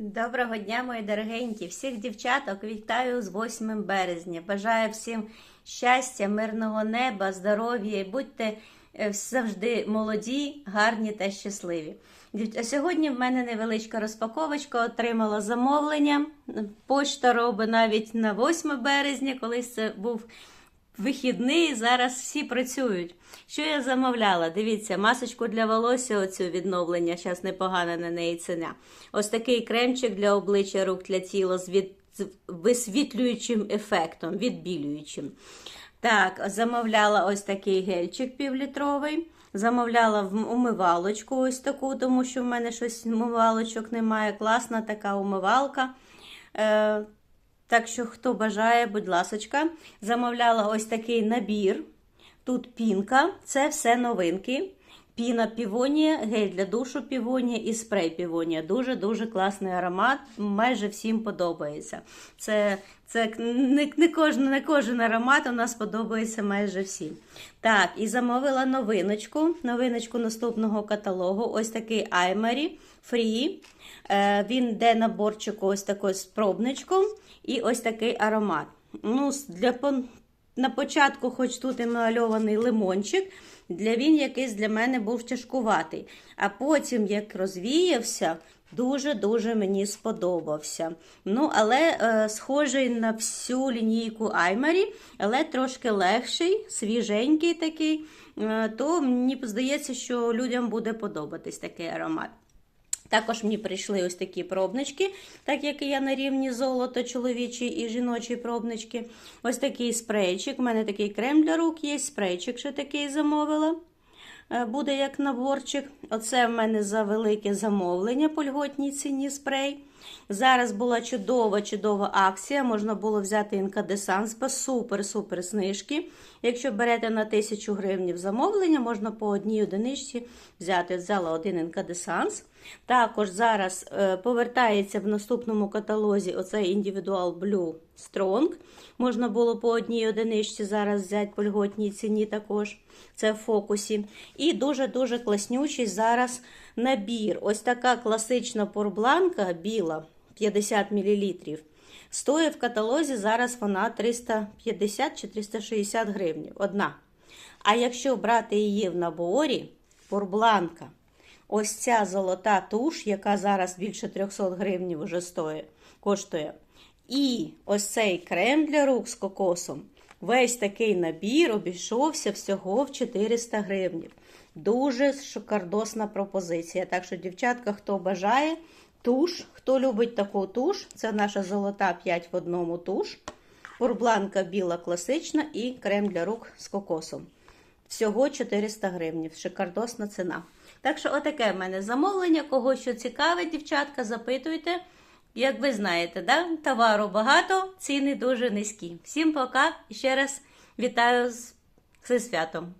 Доброго дня, мої дорогенькі! Всіх дівчаток вітаю з 8 березня. Бажаю всім щастя, мирного неба, здоров'я і будьте е, завжди молоді, гарні та щасливі. А Сьогодні в мене невеличка розпаковочка, отримала замовлення. Почта робить навіть на 8 березня, колись це був вихідний, зараз всі працюють. Що я замовляла? Дивіться, масочку для волосся, оцю відновлення, зараз непогана на неї ціна. Ось такий кремчик для обличчя, рук для тіла з, від... з висвітлюючим ефектом, відбілюючим. Так, замовляла ось такий гельчик півлітровий. Замовляла в умивалочку ось таку, тому що в мене щось умивалочок немає. Класна така умивалка. Так що, хто бажає, будь ласочка, замовляла ось такий набір. Тут пінка, це все новинки. Піна півонія, гель для душу півонія і спрей півонія. Дуже-дуже класний аромат, майже всім подобається. Це, це не, не, кожен, не кожен аромат у нас подобається майже всім. Так, і замовила новиночку, новиночку наступного каталогу. Ось такий Аймарі Free. Е, Він йде наборчику ось такий з пробничком і ось такий аромат. Ну, для на початку, хоч тут і намальований лимончик, для він якийсь для мене був тяжкуватий. А потім, як розвіявся, дуже-дуже мені сподобався. Ну, але е, схожий на всю лінійку Аймарі, але трошки легший, свіженький такий. Е, то мені здається, що людям буде подобатись такий аромат. Також мені прийшли ось такі пробнички, так як і я на рівні золото, чоловічі і жіночі пробнички. Ось такий спрейчик. У мене такий крем для рук є, спрейчик ще такий замовила. Е, Буде як наборчик. Оце в мене за велике замовлення по льготній ціні спрей. Зараз була чудова, чудова акція. Можна було взяти інкадесанс по супер-супер знижки. Якщо берете на 1000 гривень замовлення, можна по одній одиничці взяти. Взяла один інкадесанс. Також зараз е, повертається в наступному каталозі оцей Individual Blue Strong. Можна було по одній одиничці зараз взяти по льготній ціні також. Це в фокусі. І дуже-дуже класнючий зараз набір. Ось така класична порбланка біла 50 мл. Стоїть в каталозі зараз вона 350 чи 360 гривень. Одна. А якщо брати її в наборі, порбланка, ось ця золота туш, яка зараз більше 300 гривень вже стоїть, коштує. І ось цей крем для рук з кокосом. Весь такий набір обійшовся всього в 400 гривень. Дуже шикардосна пропозиція. Так що, дівчатка, хто бажає, туш, хто любить таку туш, це наша золота 5 в одному туш. Пурбланка біла класична і крем для рук з кокосом. Всього 400 гривень. Шикардосна ціна. Так що, отаке в мене замовлення. Кого що цікавить, дівчатка, запитуйте. Як ви знаєте, да? товару багато, ціни дуже низькі. Всім пока і ще раз вітаю з, з святом.